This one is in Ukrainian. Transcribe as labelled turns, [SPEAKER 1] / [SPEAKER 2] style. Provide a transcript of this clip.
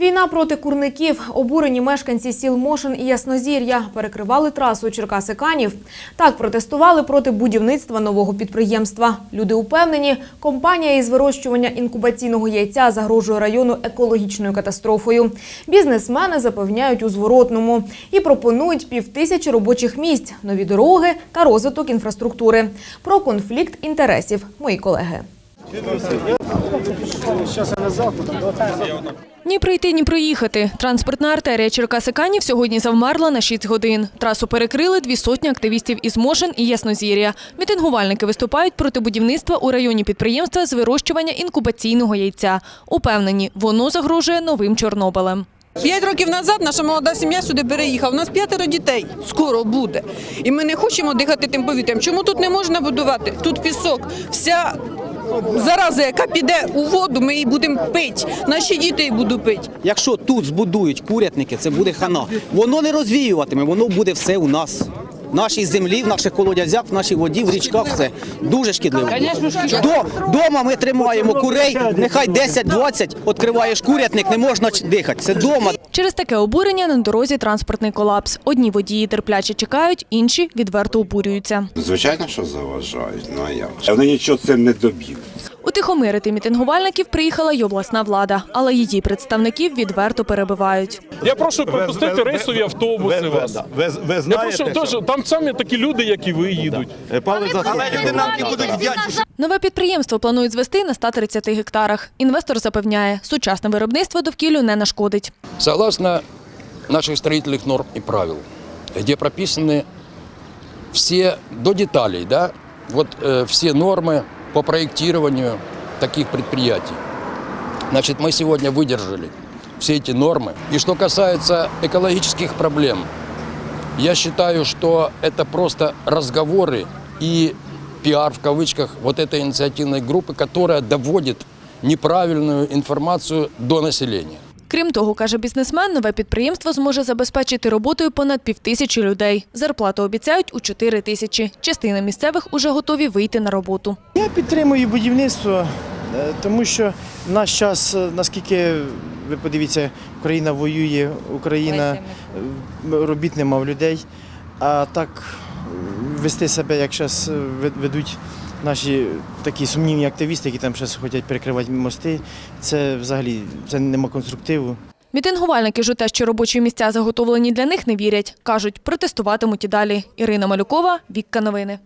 [SPEAKER 1] Війна проти курників. Обурені мешканці сіл Мошин і Яснозір'я перекривали трасу Черкаси-Канів. Так протестували проти будівництва нового підприємства. Люди упевнені, компанія із вирощування інкубаційного яйця загрожує району екологічною катастрофою. Бізнесмени запевняють у зворотному і пропонують півтисячі робочих місць, нові дороги та розвиток інфраструктури. Про конфлікт інтересів мої колеги.
[SPEAKER 2] Ні прийти, ні проїхати. Транспортна артерія Черкаси-Канів сьогодні завмерла на 6 годин. Трасу перекрили дві сотні активістів із Мошин і Яснозір'я. Мітингувальники виступають проти будівництва у районі підприємства з вирощування інкубаційного яйця. Упевнені, воно загрожує новим Чорнобилем.
[SPEAKER 3] П'ять років назад наша молода сім'я сюди переїхала. У нас п'ятеро дітей скоро буде. І ми не хочемо дихати тим повітрям. Чому тут не можна будувати? Тут пісок. Вся зараза, яка піде у воду, ми її будемо пити. Наші діти її будуть пити.
[SPEAKER 4] Якщо тут збудують курятники, це буде хана. Воно не розвіюватиме, воно буде все у нас. В нашій землі, в наших колодязях, в нашій воді, в річках все дуже шкідливо. До, дома ми тримаємо курей, нехай 10-20, відкриваєш курятник, не можна дихати. Це дома.
[SPEAKER 2] Через таке обурення на дорозі транспортний колапс. Одні водії терпляче чекають, інші відверто обурюються.
[SPEAKER 5] Звичайно, що заважають. Ну а як? Вони нічого цим не доб'ють.
[SPEAKER 2] Утихомирити мітингувальників приїхала й обласна влада, але її представників відверто перебивають.
[SPEAKER 6] Я прошу пропустити рейсові автобуси
[SPEAKER 7] ви,
[SPEAKER 6] вас.
[SPEAKER 7] ви, ви, ви
[SPEAKER 6] Я
[SPEAKER 7] знаєте,
[SPEAKER 6] прошу, теж, там самі такі люди, як і ви, їдуть.
[SPEAKER 7] що- Пане заступник,
[SPEAKER 2] Нове підприємство планують звести на 130 гектарах. Інвестор запевняє, сучасне виробництво довкіллю не нашкодить.
[SPEAKER 8] Согласно наших строительных норм и правил, где прописаны все до деталей, да, вот э, все нормы По проектированию таких предприятий. Значит, мы сегодня выдержали все эти нормы. И что касается экологических проблем, я считаю, что это просто разговоры и пиар в кавычках вот этой инициативной группы, которая доводит неправильную информацию до населения.
[SPEAKER 2] Крім того, каже бізнесмен, нове підприємство зможе забезпечити роботою понад півтисячі людей. Зарплату обіцяють у 4 тисячі. Частина місцевих уже готові вийти на роботу.
[SPEAKER 9] Я підтримую будівництво, е, тому що в наш час, е, наскільки ви подивіться, Україна воює, Україна е, робіт нема в людей. А так вести себе, як зараз ведуть наші такі сумнівні активісти, які там зараз хочуть перекривати мости, це взагалі це нема конструктиву.
[SPEAKER 2] Мітингувальники ж що робочі місця заготовлені для них, не вірять. Кажуть, протестуватимуть і далі. Ірина Малюкова, Вікка Новини.